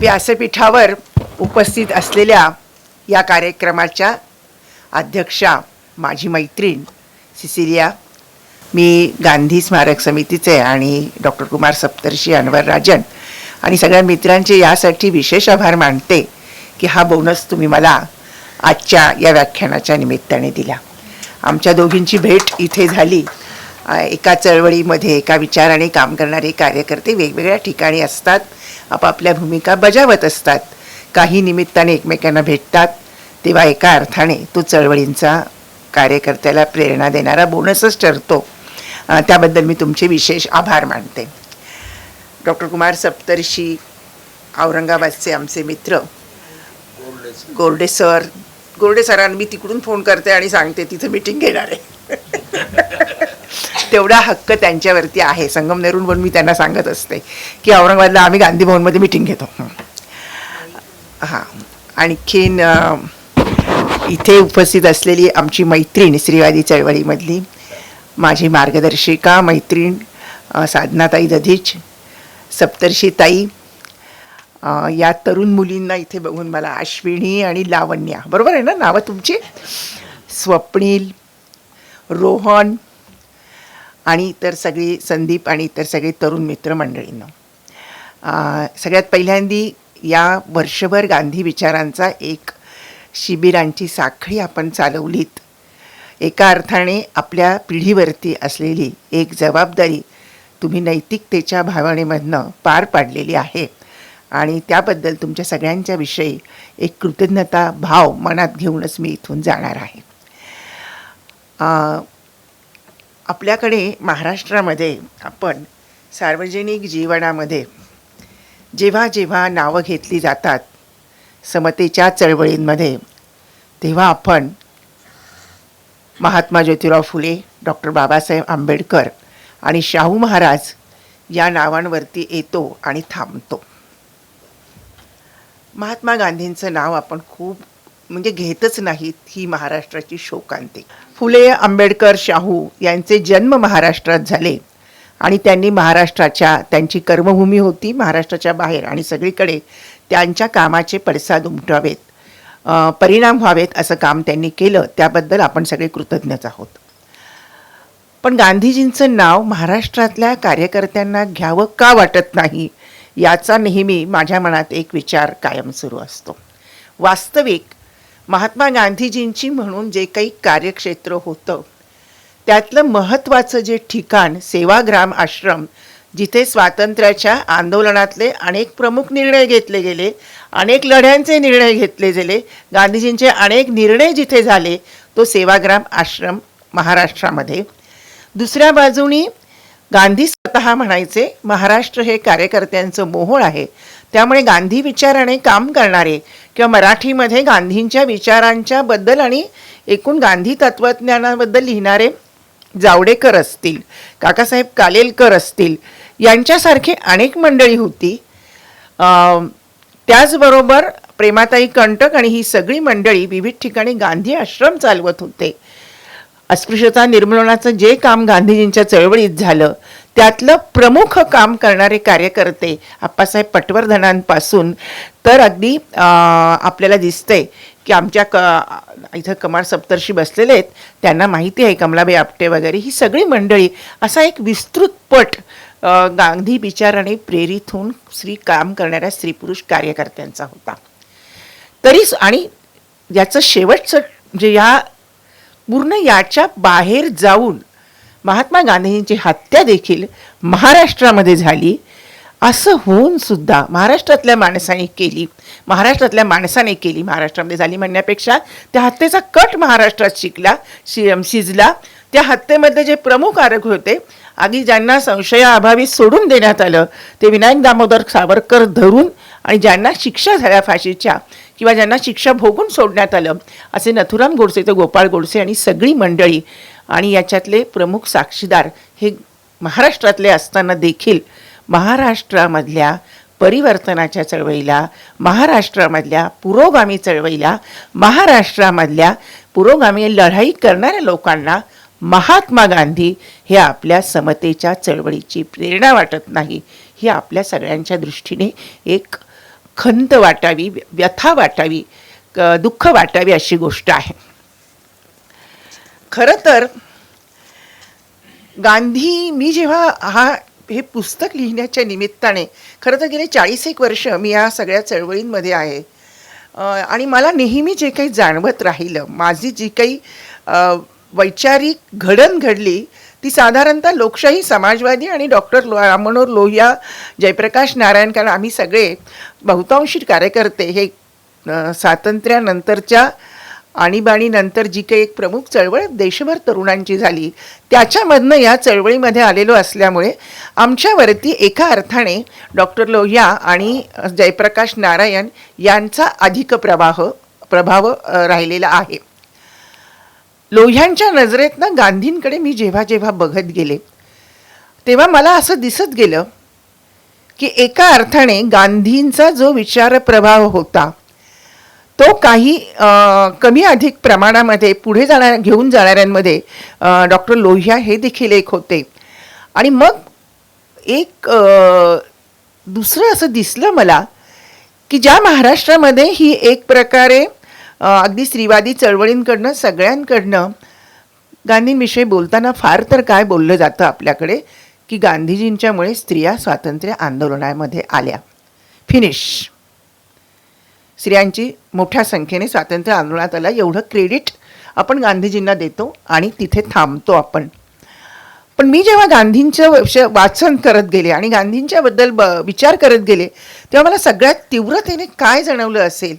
व्यासपीठावर उपस्थित असलेल्या या कार्यक्रमाच्या अध्यक्षा माझी मैत्रीण सिसिलिया. मी गांधी स्मारक समितीचे आणि डॉक्टर कुमार सप्तर्षी अनवर राजन आणि सगळ्या मित्रांचे यासाठी विशेष आभार मानते की हा बोनस तुम्ही मला आजच्या या व्याख्यानाच्या निमित्ताने दिला. आमच्या दोघींची भेट इथे झाली. एका चळवळीमध्ये एका विचाराने काम करणारे कार्यकर्ते वेगवेगळ्या ठिकाणी असतात. आपापल्या भूमिका बजावत असतात. काही निमित्ताने एकमेकांना भेटतात. तेव्हा एका अर्थाने तो चळवळींचा कार्यकर्त्याला प्रेरणा देणारा बोनसच ठरतो. त्याबद्दल मी तुमचे विशेष आभार मानते. डॉक्टर कुमार सप्तर्षी औरंगाबादचे आमचे मित्र. गोरडे सर. गोरडे सरांना मी तिकडून फोन करते आणि सांगते तिथं मीटिंग घेणार आहे. तेवढा हक्क त्यांच्यावरती आहे. संगमनेरून मी त्यांना सांगत असते की औरंगाबादला आम्ही गांधी भवनमध्ये मीटिंग घेतो. हां. आणखीन इथे उपस्थित असलेली आमची मैत्रीण स्त्रीवादी चळवळीमधली माझी मार्गदर्शिका मैत्रीण साधनाताई दधीच सप्तर्षीताई या तरुण मुलींना इथे बघून मला अश्विनी आणि लावण्या. बरोबर आहे ना? नावं तुमची? स्वप्नील रोहन आणि इतर सगळी संदीप आणि इतर सगळे तरुण मित्रमंडळींना सगळ्यात पहिल्यांदी या वर्षभर गांधी विचारांचा एक शिबिरांची साखळी आपण चालवलीत. एका अर्थाने आपल्या पिढीवरती असलेली एक जबाबदारी तुम्ही नैतिकतेच्या भावनेमधनं पार पाडलेली आहे. आणि त्याबद्दल तुमच्या सगळ्यांच्या विषयी एक कृतज्ञता भाव मनात घेऊनच मी इथून जाणार आहे. आपल्याकडे महाराष्ट्रामध्ये आपण सार्वजनिक जीवनामध्ये जेव्हा जेव्हा नावं घेतली जातात समतेच्या चळवळींमध्ये तेव्हा आपण महात्मा ज्योतिराव फुले डॉक्टर बाबासाहेब आंबेडकर आणि शाहू महाराज या नावांवरती येतो आणि थांबतो. महात्मा गांधींचं नाव आपण खूप म्हणजे घेतच नाहीत ही महाराष्ट्राची शोकांती फुले आंबेडकर शाहू यांचे जन्म महाराष्ट्रात झाले. आणि त्यांनी महाराष्ट्राच्या त्यांची कर्मभूमी होती महाराष्ट्राच्या बाहेर आणि सगळीकडे त्यांच्या कामाचे पडसाद उमटावेत परिणाम व्हावेत असं काम त्यांनी केलं त्याबद्दल आपण सगळे कृतज्ञच आहोत. पण गांधीजींचं नाव महाराष्ट्रातल्या कार्यकर्त्यांना घ्यावं का वाटत नाही याचा नेहमी माझ्या मनात एक विचार कायम सुरू असतो. वास्तविक महात्मा गांधीजींची म्हणून जे काही कार्यक्षेत्र होतं त्यातलं महत्त्वाचं जे ठिकाण सेवाग्राम आश्रम जिथे स्वातंत्र्याच्या आंदोलनातले अनेक प्रमुख निर्णय घेतले गेले अनेक लढ्यांचे निर्णय घेतले गेले गांधीजींचे अनेक निर्णय जिथे झाले तो सेवाग्राम आश्रम महाराष्ट्रामध्ये. दुसऱ्या बाजूनी गांधी स्वतः म्हणायचे महाराष्ट्र हे कार्यकर्त्यांचं मोहोळ आहे. त्यामुळे गांधी विचाराने काम करणारे किंवा मराठीमध्ये गांधींच्या विचारांच्या बद्दल आणि एकूण गांधी तत्वज्ञानाबद्दल लिहिणारे जावडेकर असतील काकासाहेब कालेलकर असतील यांच्यासारखी अनेक मंडळी होती. अं, त्याचबरोबर प्रेमाताई कंटक आणि ही सगळी मंडळी विविध ठिकाणी गांधी आश्रम चालवत होते. अस्पृश्यता निर्मूलनाचं जे काम गांधीजींच्या चळवळीत झालं त्यातलं प्रमुख काम करणारे कार्यकर्ते आप्पासाहेब पटवर्धनांपासून तर अगदी आपल्याला दिसतंय की आमच्या क इथं कमार सप्तर्षी बसलेले आहेत. त्यांना माहिती आहे कमलाबाई आपटे वगैरे ही सगळी मंडळी. असा एक विस्तृत पट गांधी विचाराने प्रेरित होऊन स्त्री काम करणाऱ्या स्त्री पुरुष कार्यकर्त्यांचा होता. तरी आणि याचं शेवटचं म्हणजे या पूर्ण याच्या बाहेर जाऊन महात्मा गांधींची हत्या देखील महाराष्ट्रामध्ये झाली. असं होऊन सुद्धा महाराष्ट्रातल्या माणसाने केली. महाराष्ट्रातल्या माणसाने केली. महाराष्ट्रामध्ये झाली म्हणण्यापेक्षा त्या हत्येचा कट महाराष्ट्रात शिकला शि शिजला. त्या हत्येमध्ये जे प्रमुख आरोप होते आधी ज्यांना संशयाअभावी सोडून देण्यात आलं ते विनायक दामोदर सावरकर धरून आणि ज्यांना शिक्षा झाल्या फाशीच्या किंवा ज्यांना शिक्षा भोगून सोडण्यात आलं असे नथुराम गोडसे तर गोपाळ गोडसे आणि सगळी मंडळी आणि याच्यातले प्रमुख साक्षीदार हे महाराष्ट्रातले असताना देखील महाराष्ट्रामधल्या परिवर्तनाच्या चळवळीला महाराष्ट्रामधल्या पुरोगामी चळवळीला महाराष्ट्रामधल्या पुरोगामी लढाई करणाऱ्या लोकांना महात्मा गांधी हे आपल्या समतेच्या चळवळीची प्रेरणा वाटत नाही ही आपल्या सगळ्यांच्या दृष्टीने एक खंत वाटावी व्यथा वाटावी क- दुःख वाटावी अशी गोष्ट आहे. खरं तर गांधी मी जेव्हा हा हे पुस्तक लिहिण्याच्या निमित्ताने खरं तर गेले चाळीस एक वर्ष मी या सगळ्या चळवळींमध्ये आहे. आणि मला नेहमी जे काही जाणवत राहिलं माझी जी काही वैचारिक घडण घडली ती साधारणतः लोकशाही समाजवादी आणि डॉक्टर लो रामनोर लोहिया जयप्रकाश नारायण कारण आम्ही सगळे बहुतांशी कार्यकर्ते हे स्वातंत्र्यानंतरच्या आणीबाणीनंतर जी काही एक प्रमुख चळवळ देशभर तरुणांची झाली त्याच्यामधनं या चळवळीमध्ये आलेलो असल्यामुळे आमच्यावरती एका अर्थाने डॉक्टर लोहिया आणि जयप्रकाश नारायण यांचा अधिक प्रवाह प्रभाव राहिलेला आहे. लोह्यांच्या नजरेतनं गांधींकडे मी जेव्हा जेव्हा बघत गेले तेव्हा मला असं दिसत गेलं की एका अर्थाने गांधींचा जो विचार प्रभाव होता तो काही कमी अधिक प्रमाणामध्ये पुढे जाणार घेऊन जाणाऱ्यांमध्ये डॉक्टर लोहिया हे देखील एक होते. आणि मग एक दुसरं असं दिसलं मला की ज्या महाराष्ट्रामध्ये ही एक प्रकारे अगदी स्त्रीवादी चळवळींकडनं सगळ्यांकडनं गांधींविषयी बोलताना फार तर काय बोललं जातं आपल्याकडे की गांधीजींच्यामुळे स्त्रिया स्वातंत्र्य आंदोलनामध्ये आल्या. फिनिश स्त्रियांची मोठ्या संख्येने स्वातंत्र्य आंदोलनात आला. एवढं क्रेडिट आपण गांधीजींना देतो आणि तिथे थांबतो आपण. पण मी जेव्हा गांधींचं विषय वाचन करत गेले आणि गांधींच्याबद्दल ब विचार करत गेले तेव्हा मला सगळ्यात तीव्रतेने काय जाणवलं असेल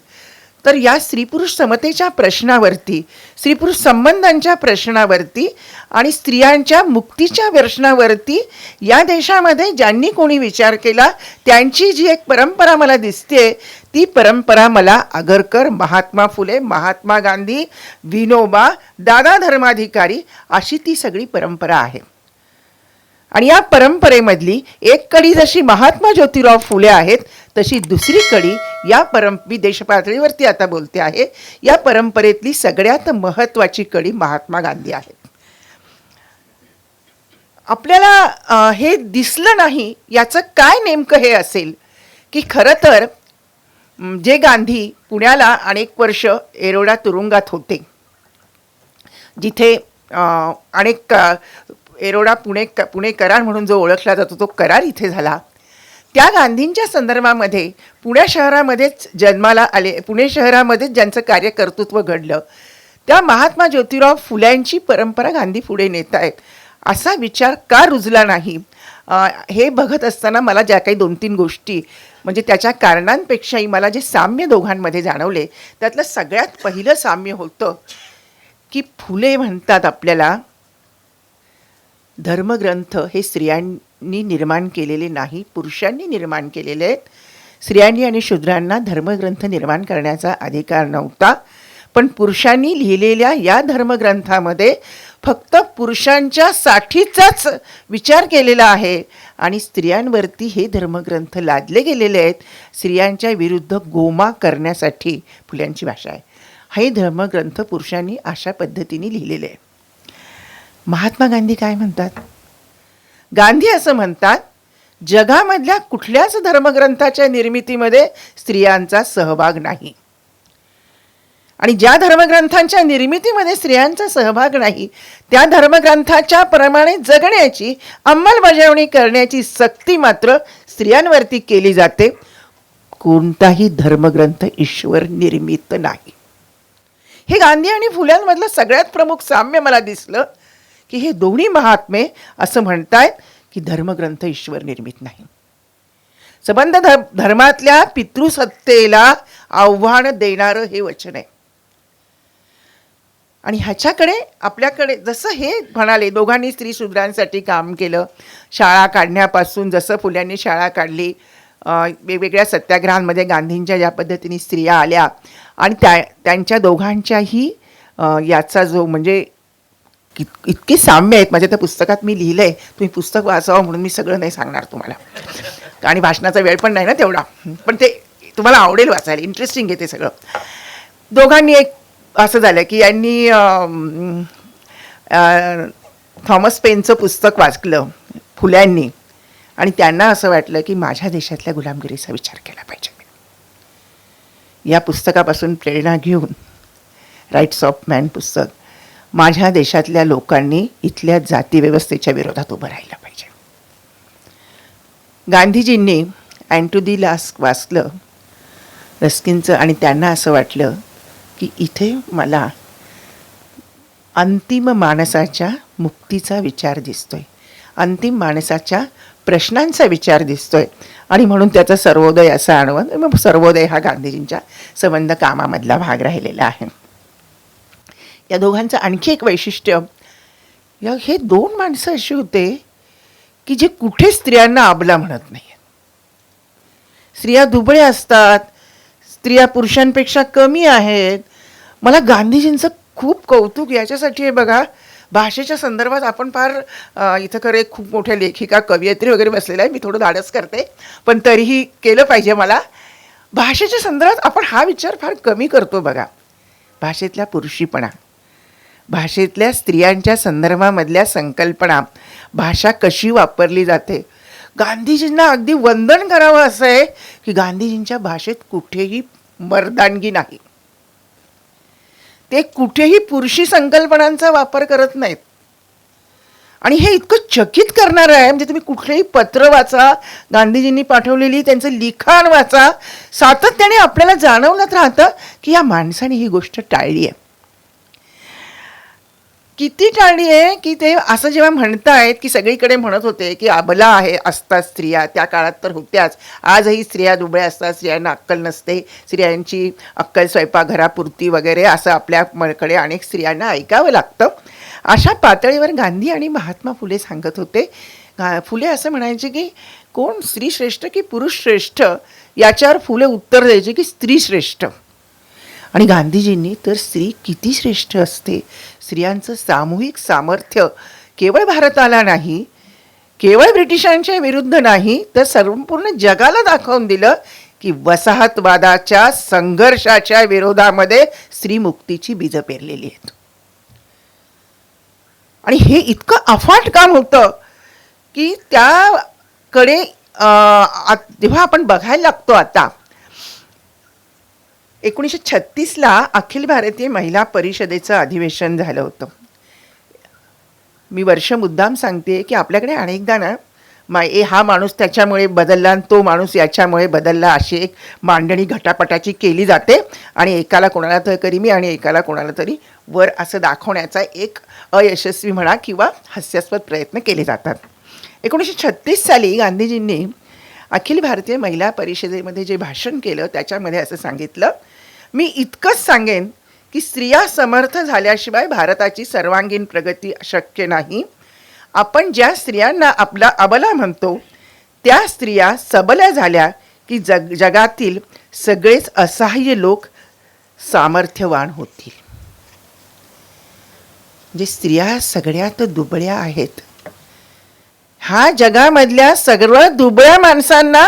तर या स्त्री पुरुष समतेच्या प्रश्नावरती स्त्री पुरुष संबंधांच्या प्रश्नावरती आणि स्त्रियांच्या मुक्तीच्या प्रश्नावरती या देशामध्ये ज्यांनी कोणी विचार केला त्यांची जी एक परंपरा मला दिसते ती परंपरा मला आगरकर महात्मा फुले महात्मा गांधी विनोबा दादा धर्माधिकारी अशी ती सगळी परंपरा आहे. आणि या परंपरेमधली एक कडी जशी महात्मा ज्योतिराव फुले आहेत तशी दुसरी कडी या परं मी देशपातळीवरती आता बोलते आहे. या परंपरेतली सगळ्यात महत्त्वाची कडी महात्मा गांधी आहेत. आपल्याला हे दिसलं नाही याचं काय नेमकं हे असेल? की खरं तर जे गांधी पुण्याला अनेक वर्ष एरोडा तुरुंगात होते जिथे अनेक एरोडा पुणे क पुणे करार म्हणून जो ओळखला जातो तो करार इथे झाला. त्या गांधींच्या संदर्भामध्ये पुणे शहरामध्येच जन्माला आले पुणे शहरामध्येच ज्यांचं कार्यकर्तृत्व घडलं त्या महात्मा ज्योतिराव फुल्यांची परंपरा गांधी पुढे नेत आहेत. असा विचार का रुजला नाही? हे बघत असताना मला ज्या काही दोन तीन गोष्टी म्हणजे त्याच्या कारणांपेक्षाही मला जे साम्य दोघांमध्ये जाणवले त्यातलं सगळ्यात पहिलं साम्य होतं की फुले म्हणतात आपल्याला धर्मग्रंथ हे स्त्रियांनी निर्माण केलेले नाही पुरुषांनी निर्माण केलेले आहेत. स्त्रियांनी आणि शूद्रांना धर्मग्रंथ निर्माण करण्याचा अधिकार नव्हता. पण पुरुषांनी लिहिलेल्या या धर्मग्रंथामध्ये फक्त पुरुषांच्या साठीचाच विचार केलेला आहे आणि स्त्रियांवरती हे धर्मग्रंथ लादले गेलेले आहेत स्त्रियांच्या विरुद्ध गोमा करण्यासाठी. फुल्यांची भाषा आहे. हे धर्मग्रंथ पुरुषांनी अशा पद्धतीने लिहिलेले आहे महात्मा गांधी काय म्हणतात? गांधी असं म्हणतात जगामधल्या कुठल्याच धर्मग्रंथाच्या निर्मितीमध्ये स्त्रियांचा सहभाग नाही. आणि ज्या धर्मग्रंथांच्या निर्मितीमध्ये स्त्रियांचा सहभाग नाही त्या धर्मग्रंथाच्या प्रमाणे जगण्याची अंमलबजावणी करण्याची सक्ती मात्र स्त्रियांवरती केली जाते. कोणताही धर्मग्रंथ ईश्वर निर्मित नाही. हे गांधी आणि फुल्यांमधलं सगळ्यात प्रमुख साम्य मला दिसलं. की हे दोन्ही महात्मे असं म्हणतायत की धर्मग्रंथ ईश्वर निर्मित नाही. संबंध धर धर्मातल्या पितृसत्तेला आव्हान देणारं हे वचन आहे. आणि ह्याच्याकडे आपल्याकडे जसं हे म्हणाले दोघांनी स्त्री शूद्रांसाठी काम केलं शाळा काढण्यापासून जसं फुल्यांनी शाळा काढली वेगवेगळ्या सत्याग्रहांमध्ये गांधींच्या ज्या पद्धतीने स्त्रिया आल्या आणि त्या त्यांच्या दोघांच्याही याचा जो म्हणजे कित इतकी साम्य आहेत माझ्या त्या पुस्तकात मी लिहिलं आहे तुम्ही पुस्तक वाचावं म्हणून मी सगळं नाही सांगणार तुम्हाला. आणि भाषणाचा वेळ पण नाही ना तेवढा. पण ते तुम्हाला आवडेल वाचायला इंटरेस्टिंग आहे ते सगळं. दोघांनी एक असं झालं की यांनी थॉमस पेनचं पुस्तक वाचलं फुल्यांनी. आणि त्यांना असं वाटलं की माझ्या देशातल्या गुलामगिरीचा विचार केला पाहिजे. या पुस्तकापासून प्रेरणा घेऊन राईट्स ऑफ मॅन पुस्तक माझ्या देशातल्या लोकांनी इथल्या जातीव्यवस्थेच्या विरोधात उभं राहिलं पाहिजे. गांधीजींनी अँड टू दी लास्क वाचलं रस्किनचं आणि त्यांना असं वाटलं की इथे मला अंतिम माणसाच्या मुक्तीचा विचार दिसतोय. अंतिम माणसाच्या प्रश्नांचा विचार दिसतोय. आणि म्हणून त्याचा सर्वोदय असा आणवं मग सर्वोदय हा गांधीजींच्या संबंध कामामधला भाग राहिलेला आहे. या दोघांचं आणखी एक वैशिष्ट्य. या हे दोन माणसं अशी होते की जे कुठे स्त्रियांना आबला म्हणत नाही स्त्रिया दुबळ्या असतात स्त्रिया पुरुषांपेक्षा कमी आहेत. मला गांधीजींचं खूप कौतुक याच्यासाठी आहे बघा. भाषेच्या संदर्भात आपण फार इथं खरे खूप मोठ्या लेखिका कवयित्री वगैरे बसलेल्या आहे मी थोडं धाडस करते. पण तरीही केलं पाहिजे मला. भाषेच्या संदर्भात आपण हा विचार फार कमी करतो बघा. भाषेतल्या पुरुषीपणा. भाषेतल्या स्त्रियांच्या संदर्भामधल्या संकल्पना भाषा कशी वापरली जाते? गांधीजींना अगदी वंदन करावं असं आहे की गांधीजींच्या भाषेत कुठेही मर्दानगी नाही. ते कुठेही पुरुषी संकल्पनांचा वापर करत नाहीत. आणि हे इतकं चकित करणारं आहे म्हणजे तुम्ही कुठलेही पत्र वाचा गांधीजींनी पाठवलेली त्यांचं लिखाण वाचा सातत्याने आपल्याला जाणवण्यात राहतं की या माणसाने ही गोष्ट टाळली आहे. किती टाळली आहे की ते असं जेव्हा म्हणतायत की सगळीकडे म्हणत होते की अबला आहे असतात स्त्रिया त्या काळात तर होत्याच. आजही स्त्रिया दुबळ्या असतात स्त्रियांना अक्कल नसते. स्त्रियांची अक्कल स्वयंपाकघरापुरती वगैरे असं आपल्याकडे अनेक स्त्रियांना ऐकावं लागतं. अशा पातळीवर गांधी आणि महात्मा फुले सांगत होते. फुले असं म्हणायचे की कोण स्त्री श्रेष्ठ की पुरुष श्रेष्ठ? याच्यावर फुले उत्तर द्यायचे की स्त्री श्रेष्ठ. आणि गांधीजींनी तर स्त्री किती श्रेष्ठ असते? स्त्रियांचं सामूहिक सामर्थ्य केवळ भारताला नाही केवळ ब्रिटिशांच्या विरुद्ध नाही तर संपूर्ण जगाला दाखवून दिलं की वसाहतवादाच्या संघर्षाच्या विरोधामध्ये स्त्रीमुक्तीची बीजं पेरलेली आहेत. आणि हे इतकं अफाट काम होतं की त्याकडे अं, जेव्हा आपण बघायला लागतो आता एकोणीसशे छत्तीसला अखिल भारतीय महिला परिषदेचं अधिवेशन झालं होतं. मी वर्ष मुद्दाम सांगते की आपल्याकडे अनेकदा ना मा ए हा माणूस त्याच्यामुळे बदलला आणि तो माणूस याच्यामुळे बदलला अशी एक मांडणी घटापटाची केली जाते आणि एकाला कोणाला तर करी मी आणि एकाला कोणाला तरी वर असं दाखवण्याचा एक अयशस्वी म्हणा किंवा हास्यास्पद प्रयत्न केले जातात. एकोणीसशे छत्तीस साली गांधीजींनी अखिल भारतीय महिला परिषदेमध्ये जे भाषण केलं त्याच्यामध्ये असं सांगितलं मी इतकंच सांगेन की स्त्रिया समर्थ झाल्याशिवाय भारताची सर्वांगीण प्रगती शक्य नाही. आपण ज्या स्त्रियांना आपला अबला म्हणतो त्या स्त्रिया सबल्या झाल्या की जग जगातील सगळेच असहाय्य लोक सामर्थ्यवान होतील. म्हणजे स्त्रिया सगळ्यात दुबळ्या आहेत ह्या जगामधल्या सर्व दुबळ्या माणसांना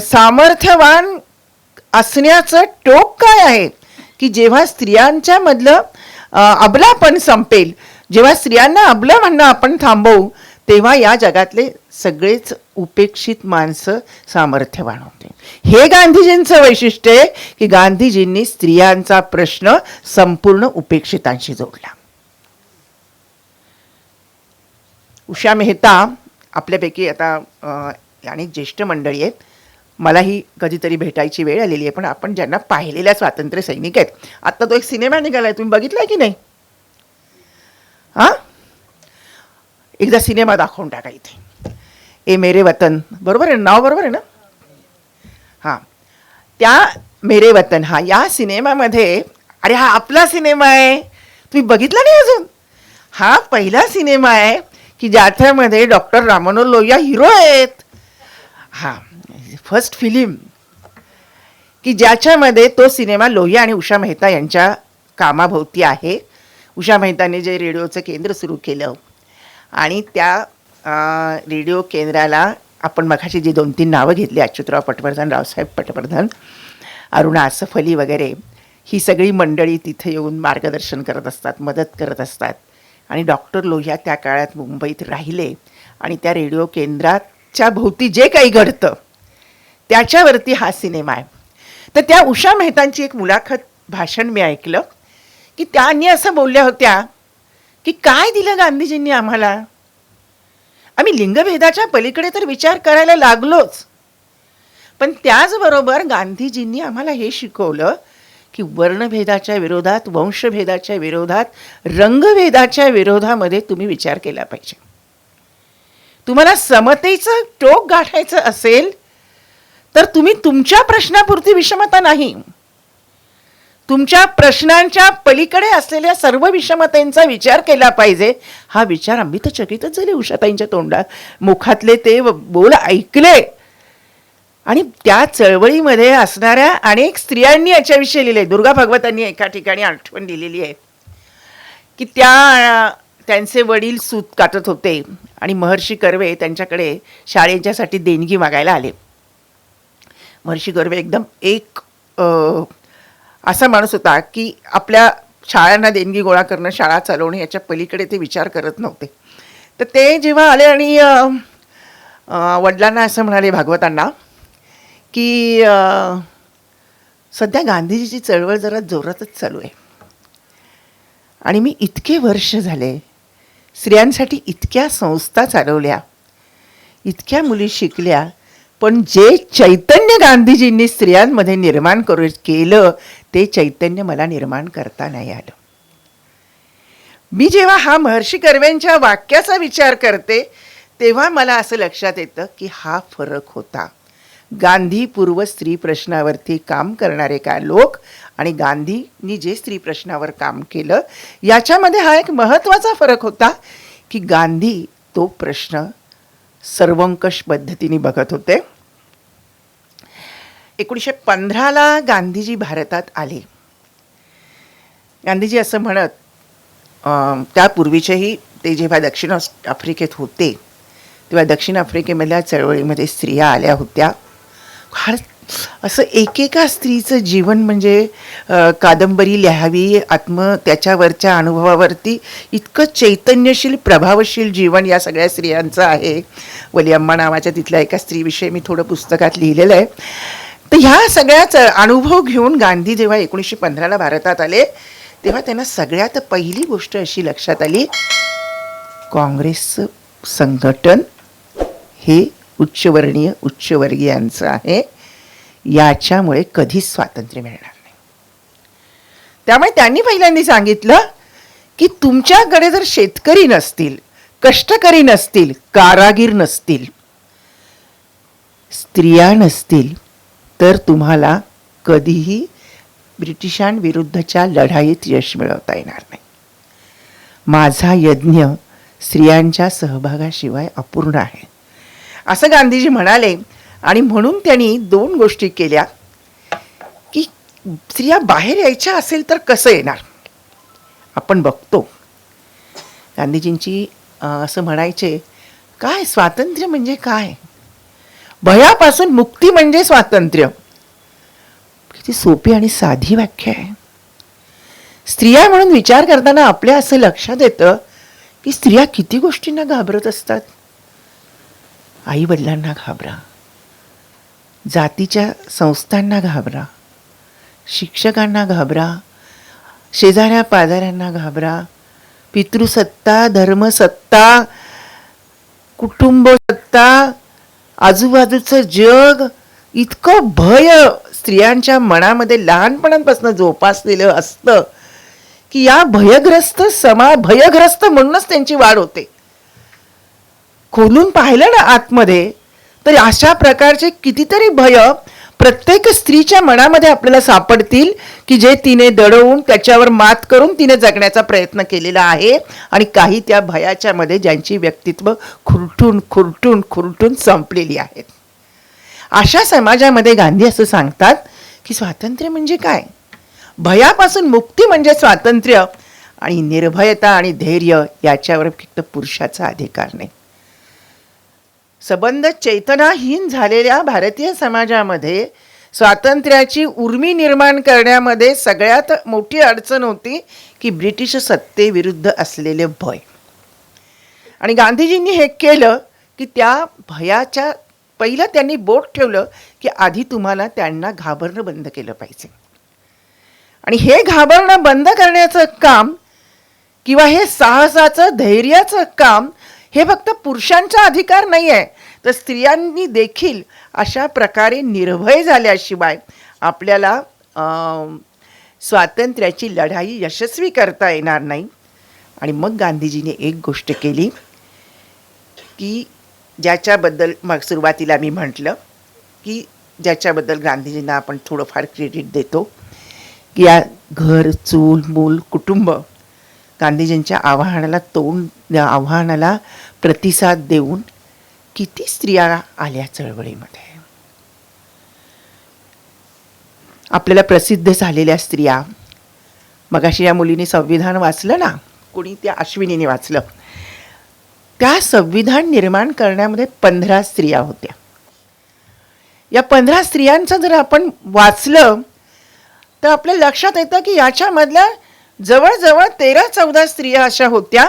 सामर्थ्यवान असण्याचं टोक काय आहे? की जेव्हा स्त्रियांच्या मधलं अबलापण संपेल जेव्हा स्त्रियांना अबला म्हणणं आपण थांबवू तेव्हा या जगातले सगळेच उपेक्षित माणसं सामर्थ्यवान होते. हे गांधीजींचं वैशिष्ट्य आहे की गांधीजींनी स्त्रियांचा प्रश्न संपूर्ण उपेक्षितांशी जोडला. उषा मेहता आपल्यापैकी आता अनेक ज्येष्ठ मंडळी आहेत मलाही कधीतरी भेटायची वेळ आलेली आहे पण आपण ज्यांना पाहिलेल्या स्वातंत्र्य सैनिक आहेत आत्ता तो एक सिनेमा निघाला आहे तुम्ही बघितला की नाही? हां? एकदा सिनेमा दाखवून टाका इथे. ए मेरे वतन. बरोबर आहे नाव बरोबर आहे ना? हां. त्या मेरे वतन हा या सिनेमामध्ये अरे हा आपला सिनेमा आहे. तुम्ही बघितला नाही अजून? हा पहिला सिनेमा आहे की ज्याच्यामध्ये डॉक्टर रामानो लोहिया हिरो आहेत. हां. फर्स्ट फिलिम की ज्याच्यामध्ये तो सिनेमा लोहिया आणि उषा मेहता यांच्या कामाभोवती आहे. उषा मेहताने जे रेडिओचं केंद्र सुरू केलं आणि त्या रेडिओ केंद्राला आपण मघाशी जी दोन तीन नावं घेतली अच्युतराव पटवर्धन रावसाहेब पटवर्धन अरुणा आसफ अली वगैरे ही सगळी मंडळी तिथे येऊन मार्गदर्शन करत असतात मदत करत असतात. आणि डॉक्टर लोहिया त्या काळात मुंबईत राहिले आणि त्या रेडिओ केंद्राच्या भोवती जे काही घडतं त्याच्यावरती हा सिनेमा आहे. तर त्या उषा मेहतांची एक मुलाखत भाषण मी ऐकलं की त्यांनी असं बोलल्या होत्या की काय दिलं गांधीजींनी आम्हाला? आम्ही लिंगभेदाच्या पलीकडे तर विचार करायला लागलोच. पण त्याचबरोबर गांधीजींनी आम्हाला हे शिकवलं की वर्णभेदाच्या विरोधात वंशभेदाच्या विरोधात रंगभेदाच्या विरोधामध्ये तुम्ही विचार केला पाहिजे. तुम्हाला समतेचं टोक गाठायचं असेल तर तुम्ही तुमच्या प्रश्नापुरती विषमता नाही. तुमच्या प्रश्नांच्या पलीकडे असलेल्या सर्व विषमतेंचा विचार केला पाहिजे. हा विचार आम्ही तर चकितच झाले उषाताईंच्या तोंडात. मुखातले ते बोल ऐकले. आणि त्या चळवळीमध्ये असणाऱ्या अनेक स्त्रियांनी याच्याविषयी लिहिले. दुर्गा भागवतांनी एका ठिकाणी आठवण दिलेली आहे. की त्या त्यांचे वडील सूत काटत होते आणि महर्षी कर्वे त्यांच्याकडे शाळेच्यासाठी देणगी मागायला आले. महर्षी कर्वे एकदम एक असा माणूस होता की आपल्या शाळांना देणगी गोळा करणं शाळा चालवणं याच्या पलीकडे ते विचार करत नव्हते. तर ते जेव्हा आले आणि वडिलांना असं म्हणाले भागवतांना की सध्या गांधीजीची चळवळ जरा जोरातच चालू आहे. आणि मी इतके वर्ष झाले स्त्रियांसाठी इतक्या संस्था चालवल्या इतक्या मुली शिकल्या पण जे चैतन्य गांधीजींनी स्त्रियांमध्ये निर्माण करू केलं ते चैतन्य मला निर्माण करता नाही आलं. मी जेव्हा हा महर्षी कर्वेंच्या वाक्याचा विचार करते तेव्हा मला असं लक्षात येतं की हा फरक होता. गांधी पूर्व स्त्री प्रश्नावरती काम करणारे का लोक आणि गांधींनी जे स्त्री प्रश्नावर काम केलं याच्यामध्ये हा एक महत्त्वाचा फरक होता की गांधी तो प्रश्न सर्वंकष पद्धतीने बघत होते. एकोणीसशे पंधराला गांधीजी भारतात आले. गांधीजी असं म्हणत त्यापूर्वीचेही ते जेव्हा दक्षिण आफ्रिकेत होते तेव्हा दक्षिण आफ्रिकेमधल्या चळवळीमध्ये स्त्रिया आल्या होत्या. फार असं एकेका स्त्रीचं जीवन म्हणजे कादंबरी लिहावी आत्म त्याच्यावरच्या अनुभवावरती इतकं चैतन्यशील प्रभावशील जीवन या सगळ्या स्त्रियांचं आहे. वलियम्मा नावाच्या तिथल्या एका स्त्रीविषयी मी थोडं पुस्तकात लिहिलेलं आहे. तर ह्या सगळ्याच अनुभव घेऊन गांधी जेव्हा एकोणीसशे पंधराला भारतात आले तेव्हा त्यांना सगळ्यात पहिली गोष्ट अशी लक्षात आली काँग्रेसचं संघटन हे उच्चवर्णीय उच्चवर्गीयांचं आहे. याच्यामुळे कधीच स्वातंत्र्य मिळणार नाही. त्यामुळे त्यांनी पहिल्यांदा सांगितलं की तुमच्याकडे जर शेतकरी नसतील कष्टकरी नसतील कारागीर नसतील स्त्रिया नसतील तर तुम्हाला कधीही ब्रिटिशांविरुद्धच्या लढाईत यश मिळवता येणार नाही. माझा यज्ञ स्त्रियांच्या सहभागाशिवाय अपूर्ण आहे. असं गांधीजी म्हणाले आणि म्हणून त्यांनी दोन गोष्टी केल्या की स्त्रिया बाहेर यायच्या असेल तर कसं येणार? आपण बघतो. गांधीजींची असं म्हणायचे काय? स्वातंत्र्य म्हणजे काय? भयापासून मुक्ती म्हणजे स्वातंत्र्य. किती सोपी आणि साधी व्याख्या आहे. स्त्रिया म्हणून विचार करताना आपल्या असं लक्षात येतं की स्त्रिया किती गोष्टींना घाबरत असतात. आई वडिलांना घाबरा. जातीच्या संस्थांना घाबरा. शिक्षकांना घाबरा. शेजाऱ्या पाजाऱ्यांना घाबरा. पितृसत्ता धर्मसत्ता कुटुंब सत्ता आजूबाजूचं जग इतकं भय स्त्रियांच्या मनामध्ये लहानपणापासून जोपासलेलं असतं की या भयग्रस्त समा भयग्रस्त म्हणूनच त्यांची वाढ होते. खोलून पाहिलं ना आतमध्ये तर अशा प्रकारचे कितीतरी भय प्रत्येक स्त्रीच्या मनामध्ये आपल्याला सापडतील की जे तिने दडवून त्याच्यावर मात करून तिने जगण्याचा प्रयत्न केलेला आहे. आणि काही त्या भयाच्या मध्ये ज्यांची व्यक्तित्व खुरटून खुरटून खुरटून संपलेली आहेत. अशा समाजामध्ये गांधी असं सांगतात की स्वातंत्र्य म्हणजे काय? भयापासून मुक्ती म्हणजे स्वातंत्र्य आणि निर्भयता आणि धैर्य याच्यावर फक्त पुरुषाचा अधिकार नाही. सबंध चैतनाहीन झालेल्या भारतीय समाजामध्ये स्वातंत्र्याची उर्मी निर्माण करण्यामध्ये सगळ्यात मोठी अडचण होती की ब्रिटिश सत्तेविरुद्ध असलेले भय. आणि गांधीजींनी हे केलं की त्या भयाच्या पहिलं त्यांनी बोट ठेवलं की आधी तुम्हाला त्यांना घाबरणं बंद केलं पाहिजे. आणि हे घाबरणं बंद करण्याचं काम किंवा हे साहसाचं धैर्याचं काम हे फक्त पुरुषांचा अधिकार नाही आहे तर स्त्रियांनी देखील अशा प्रकारे निर्भय झाल्याशिवाय आपल्याला स्वातंत्र्याची लढाई यशस्वी करता येणार नाही. आणि मग गांधीजीने एक गोष्ट केली की ज्याच्याबद्दल मग सुरुवातीला मी म्हटलं की ज्याच्याबद्दल गांधीजींना आपण थोडंफार क्रेडिट देतो की या घर चूल मूल कुटुंब गांधीजींच्या आव्हानाला तोंड आव्हानाला प्रतिसाद देऊन किती स्त्रिया आल्या चळवळीमध्ये? आपल्याला प्रसिद्ध झालेल्या स्त्रिया. मगाशी या मुलीने संविधान वाचलं ना? कोणी त्या अश्विनीने वाचलं. त्या संविधान निर्माण करण्यामध्ये पंधरा स्त्रिया होत्या. या पंधरा स्त्रियांचं जर आपण वाचलं तर आपल्या लक्षात येतं की याच्यामधल्या जवळजवळ तेरा चौदा स्त्रिया अशा होत्या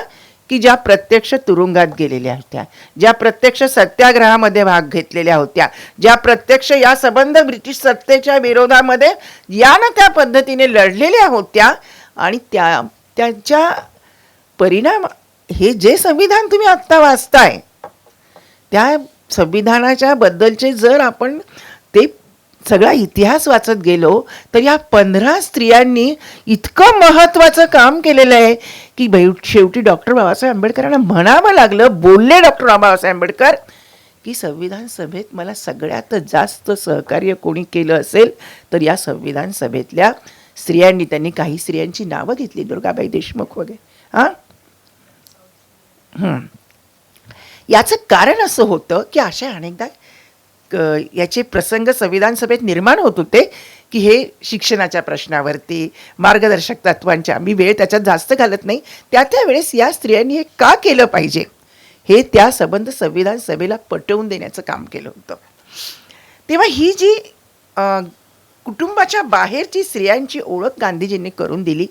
की ज्या प्रत्यक्ष तुरुंगात गेलेल्या होत्या ज्या प्रत्यक्ष सत्याग्रहामध्ये भाग घेतलेल्या होत्या ज्या प्रत्यक्ष या संबंध ब्रिटिश सत्तेच्या विरोधामध्ये या ना त्या पद्धतीने लढलेल्या होत्या आणि त्या त्यांच्या परिणाम हे जे संविधान तुम्ही आत्ता वाचताय त्या संविधानाच्या बद्दलचे जर आपण ते सगळा इतिहास वाचत गेलो तर या पंधरा स्त्रियांनी इतकं महत्त्वाचं काम केलेलं आहे की बै शेवटी डॉक्टर बाबासाहेब आंबेडकरांना म्हणावं लागलं बोलले डॉक्टर बाबासाहेब आंबेडकर की संविधान सभेत मला सगळ्यात जास्त सहकार्य कोणी केलं असेल तर या संविधान सभेतल्या स्त्रियांनी त्यांनी काही स्त्रियांची नावं घेतली दुर्गाबाई देशमुख वगैरे. हां. याचं कारण असं होतं की अशा अनेकदा याचे प्रसंग संविधान सभेत निर्माण होत होते की हे शिक्षणाच्या प्रश्नावरती मार्गदर्शक तत्वांच्या मी वेळ त्याच्यात जास्त घालत नाही. त्या त्यावेळेस या स्त्रियांनी हे का केलं पाहिजे? हे त्या संबंध संविधान सभेला पटवून देण्याचं काम केलं होतं. तेव्हा ही जी अं, कुटुंबाच्या बाहेरची स्त्रियांची ओळख गांधीजींनी करून दिली.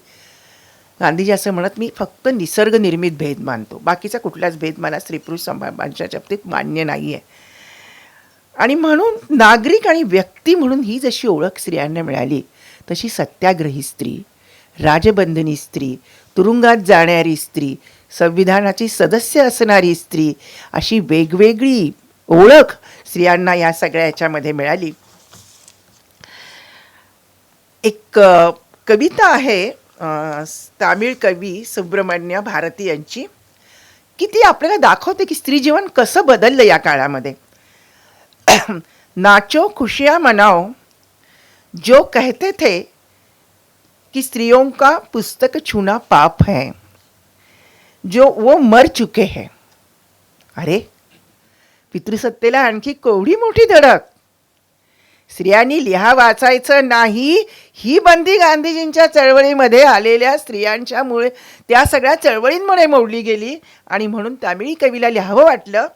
गांधीजी असं म्हणत मी फक्त निसर्गनिर्मित भेद मानतो. बाकीचा कुठलाच भेद मला स्त्री पुरुष संभाषणाच्या बाबतीत मान्य नाही आहे आणि म्हणून नागरिक आणि व्यक्ती म्हणून ही जशी ओळख स्त्रियांना मिळाली तशी सत्याग्रही स्त्री राजबंधनी स्त्री तुरुंगात जाणारी स्त्री संविधानाची सदस्य असणारी स्त्री अशी वेगवेगळी ओळख स्त्रियांना या सगळ्या याच्यामध्ये मिळाली. एक कविता आहे तामिळ कवी सुब्रमण्य भारती यांची की ती आपल्याला दाखवते की स्त्री जीवन कसं बदललं या काळामध्ये. नाचो खुशियाँ मनाओ। जो कहते थे कि स्त्रियों का पुस्तक छूना पाप है जो वो मर चुके हैं। अरे पितृसत्तेला आणखी केवढी मोठी धडक। स्त्रियांनी लिहा वाचायचं नाही ही बंदी गांधीजींच्या चळवळीमध्ये आलेल्या स्त्रियांच्यामुळे त्या सगळ्या चळवळींमुळे मोडली गेली आणि म्हणून तामिळी कवीला लिहावं वाटलं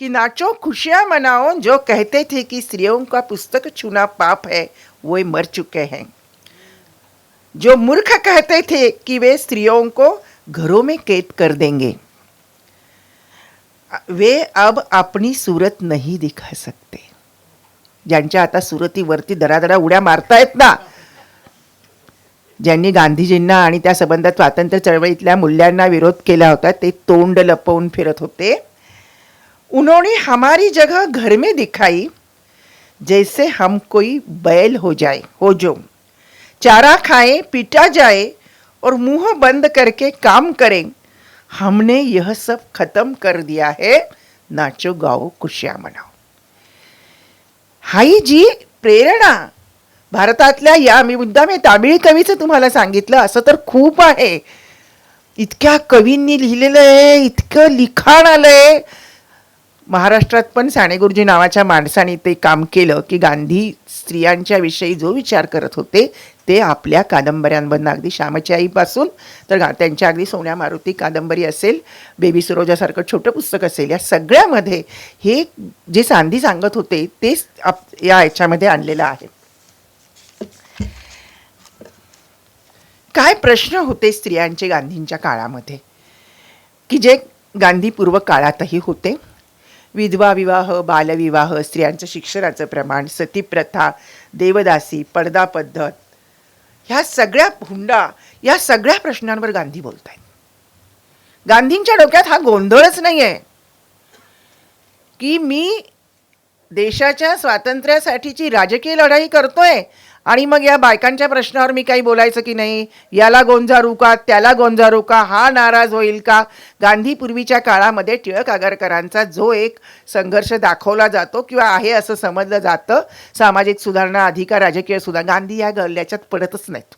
कि नाचो खुशियाँ मनाओ जो कहते थे कि स्त्रियों का पुस्तक छूना पाप है वो मर चुके हैं। जो मूर्ख कहते थे कि वे स्त्रियों को घरों में कैद कर देंगे। वे अब अपनी सूरत नहीं दिखा सकते। ज्यांच्या आता सुरतीवरती दरादरा उड्या मारतायत ना। ज्यांनी गांधीजींना आणि त्या संबंधात स्वातंत्र्य चळवळीतल्या मूल्यांना विरोध केला होता ते तोंड लपवून फिरत होते. उन्होंने हमारी जगह घर में दिखाई जैसे हम कोई बैल हो जाए हो जो। चारा खाए पीटा जाए और मुंह बंद करके काम करें। हमने यह सब खत्म कर दिया है। नाचो गाओ खुशिया मनाओ। हाई जी प्रेरणा। भारतातल्या या मी मुद्दाम हे तामिळ कवीचं तुम्हाला सांगितलं असं तर खूप आहे. इतक्या कवींनी लिहिलेलं आहे इतकं लिखाण आलंय. महाराष्ट्रात पण साने गुरुजी नावाच्या माणसाने ते काम केलं की गांधी स्त्रियांच्या विषयी जो विचार करत होते ते आपल्या कादंबऱ्यांमधनं. अगदी श्यामची आईपासून तर गा त्यांच्या अगदी सोन्या मारुती कादंबरी असेल बेबी सरोजासारखं छोटं पुस्तक असेल या सगळ्यामध्ये हे जे सांधी सांगत होते तेच आप या याच्यामध्ये आणलेलं आहे. काय प्रश्न होते स्त्रियांचे गांधींच्या काळामध्ये? की जे गांधीपूर्व काळातही होते विधवा विवाह बालविवाह स्त्रियांचं शिक्षणाचं प्रमाण सतीप्रथा देवदासी पडदा पद्धत ह्या सगळ्या हुंडा या सगळ्या प्रश्नांवर गांधी बोलत आहेत गांधींच्या डोक्यात हा गोंधळच नाही आहे की मी देशाच्या स्वातंत्र्यासाठीची राजकीय लढाई करतोय आणि मग या बायकांच्या प्रश्नावर मी काही बोलायचं की नाही? याला गोंजारू का त्याला गोंजारू का हा नाराज होईल का? गांधी पूर्वीच्या काळामध्ये टिळक आगरकरांचा जो एक संघर्ष दाखवला जातो किंवा आहे असं समजलं जातं सामाजिक सुधारणा अधिकार राजकीय सुधारणा गांधी या गल्ल्याच्यात पडतच नाहीत.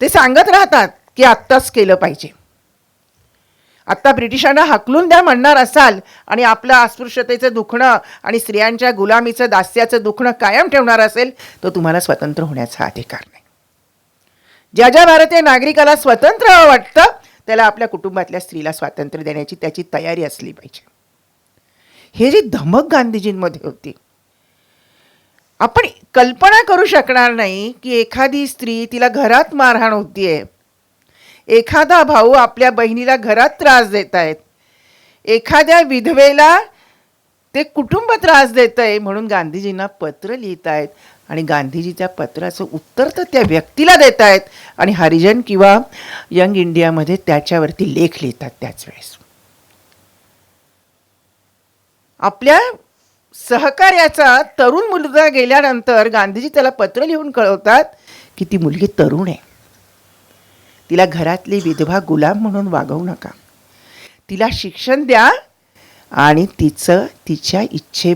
ते सांगत राहतात की आत्ताच केलं पाहिजे. आत्ता ब्रिटिशांना हकलून द्या म्हणणार असाल आणि आपलं अस्पृश्यतेचं दुखणं आणि स्त्रियांच्या गुलामीचं दास्याचं दुखणं कायम ठेवणार असेल तर तुम्हाला स्वतंत्र होण्याचा अधिकार नाही. ज्या ज्या भारतीय नागरिकाला स्वतंत्र वाटतं त्याला आपल्या कुटुंबातल्या स्त्रीला स्वातंत्र्य देण्याची त्याची तयारी असली पाहिजे. हे जी धमक गांधीजींमध्ये होती आपण कल्पना करू शकणार नाही की एखादी स्त्री तिला घरात मारहाण होतीये एखादा भाऊ आपल्या बहिणीला घरात त्रास देत आहेत. एखाद्या विधवेला ते कुटुंब त्रास देत आहे म्हणून गांधीजींना पत्र लिहित आहेत. आणि गांधीजी त्या पत्राचं उत्तर तर त्या व्यक्तीला देत आहेत. आणि हरिजन किंवा यंग इंडियामध्ये त्याच्यावरती लेख लिहितात त्याच वेळेस. आपल्या सहकार्याचा तरुण मुलगा गेल्यानंतर गांधीजी त्याला पत्र लिहून कळवतात की ती मुलगी तरुण आहे. तिला घरातली विधवा गुलाम म्हणून वागवू नका. तिला शिक्षण द्या आणि तिचं तिच्या इच्छे